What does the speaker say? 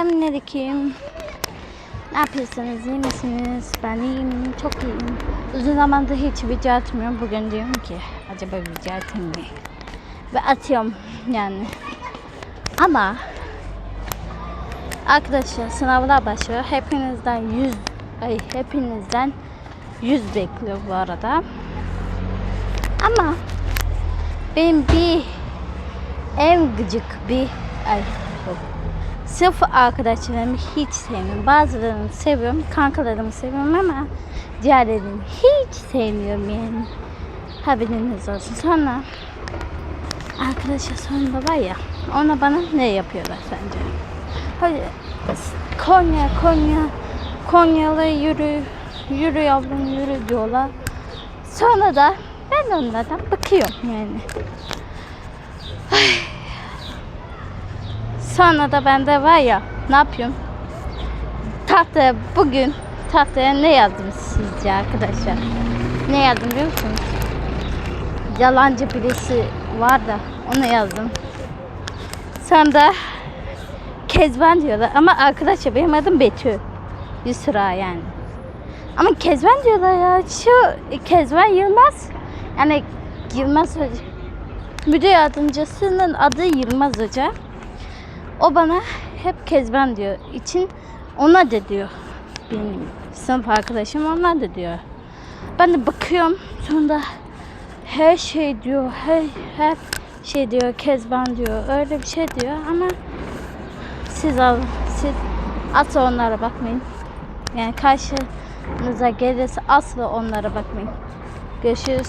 Selamünaleyküm. Ne yapıyorsunuz? İyi misiniz? Ben iyiyim. Çok iyiyim. Uzun zamandır hiç video atmıyorum. Bugün diyorum ki acaba video atayım mı? Ve atıyorum yani. Ama arkadaşlar sınavlar başlıyor. Hepinizden 100 ay hepinizden 100 bekliyor bu arada. Ama benim bir en gıcık bir ay yok. Sırf arkadaşlarımı hiç sevmiyorum. Bazılarını seviyorum, kankalarımı seviyorum ama diğerlerini hiç sevmiyorum yani. Haberiniz olsun. Sonra arkadaşlar sonunda var ya ona bana ne yapıyorlar sence? Hadi Konya, Konya, Konyalı yürü, yürü yavrum yürü diyorlar. Sonra da ben onlardan bakıyorum yani. Sonra da ben de var ya ne yapıyorum? Tahtaya bugün tahtaya ne yazdım sizce arkadaşlar? Ne yazdım biliyor musunuz? Yalancı birisi var da onu yazdım. Sonra da Kezban diyorlar ama arkadaşlar benim adım Betül. Yusra yani. Ama Kezban diyorlar ya. Şu Kezban Yılmaz. Yani Yılmaz Hoca. Müdür yardımcısının adı Yılmaz Hoca. O bana hep Kezban diyor. için ona da diyor. Benim sınıf arkadaşım onlar da diyor. Ben de bakıyorum sonra her şey diyor. Her, her şey diyor. Kezban diyor. Öyle bir şey diyor ama siz al, siz asla onlara bakmayın. Yani karşınıza gelirse asla onlara bakmayın. Görüşürüz.